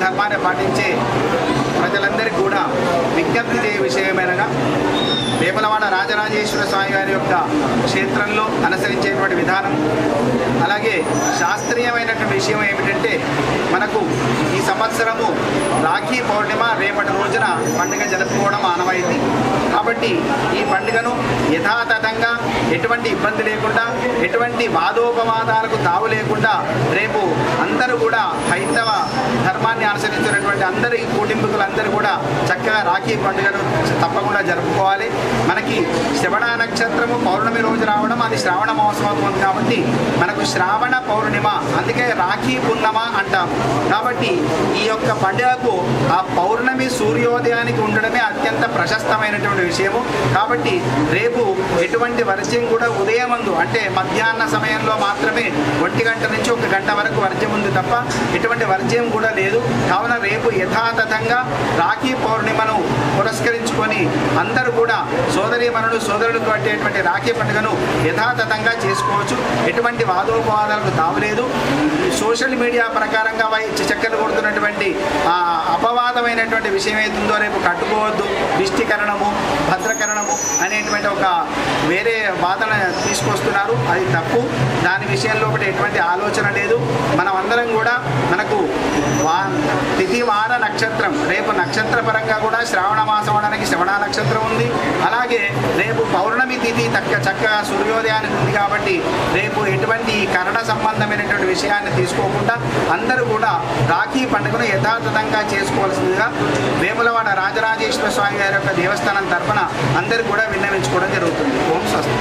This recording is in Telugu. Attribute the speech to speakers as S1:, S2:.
S1: ధర్మాన్ని పాటించే ప్రజలందరికీ కూడా విజ్ఞప్తి చేయ విషయమేనగా వేములవాడ రాజరాజేశ్వర స్వామి వారి యొక్క క్షేత్రంలో అనుసరించేటువంటి విధానం అలాగే శాస్త్రీయమైనటువంటి విషయం ఏమిటంటే మనకు ఈ సంవత్సరము రాఖీ పౌర్ణిమ రేపటి రోజున పండుగ జరుపుకోవడం కాబట్టి ఈ పండుగను యథాతథంగా ఎటువంటి ఇబ్బంది లేకుండా ఎటువంటి వాదోపవాదాలకు తావు లేకుండా రేపు అందరూ కూడా హైందవ ధర్మాన్ని అనుసరించినటువంటి అందరి కుటుంబీకులందరూ కూడా చక్కగా రాఖీ పండుగను తప్పకుండా జరుపుకోవాలి. మనకి శ్రవణ నక్షత్రము పౌర్ణమి రోజు రావడం అది శ్రావణ మహోత్సవం కాబట్టి మనకు శ్రావణ పౌర్ణిమ అందుకే రాఖీ పున్నమ అంటాం కాబట్టి ఈ యొక్క పండుగకు ఆ పౌర్ణమి సూర్యోదయానికి ఉండడమే అత్యంత ప్రశస్తమైనటువంటి విషయము. కాబట్టి రేపు ఎటువంటి వర్జ్యం కూడా ఉదయమందు అంటే మధ్యాహ్న సమయంలో మాత్రమే ఒంటి గంట నుంచి ఒక గంట వరకు వర్జ్యం ఉంది తప్ప ఎటువంటి వర్జ్యం కూడా లేదు. కావున రేపు యథాతథంగా రాఖీ పౌర్ణిమను పురస్కరించుకొని అందరూ కూడా సోదరీమణులు సోదరులకు కట్టేటువంటి రాఖీ పండుగను యథాతథంగా చేసుకోవచ్చు. ఎటువంటి వాదోపవాదాలకు తావలేదు. సోషల్ మీడియా ప్రకారంగా వై కొడుతున్నటువంటి అపవాదమైనటువంటి విషయం ఏదుందో రేపు కట్టుకోవద్దు. దిష్టికరణము అనేటువంటి ఒక వేరే వాదన తీసుకొస్తున్నారు. అది తప్పు. దాని విషయంలో ఒకటి ఎటువంటి ఆలోచన లేదు మనం అందరం కూడా మనకు వా తిథి వార నక్షత్రం. రేపు నక్షత్ర పరంగా కూడా శ్రావణ మాసం అనడానికి శ్రవణ నక్షత్రం ఉంది. అలాగే రేపు పౌర్ణమి తిథి తక్క చక్కగా సూర్యోదయానికి ఉంది కాబట్టి రేపు ఎటువంటి కరణ సంబంధమైనటువంటి విషయాన్ని తీసుకోకుండా అందరూ కూడా రాఖీ పండుగను యథాతథంగా చేసుకోవాల్సిందిగా వేములవాడ రాజరాజేశ్వర స్వామి గారి యొక్క దేవస్థానం తరఫున అందరూ కూడా విన్నవించుకోవడం జరుగుతుంది. ఓం స్వస్తి.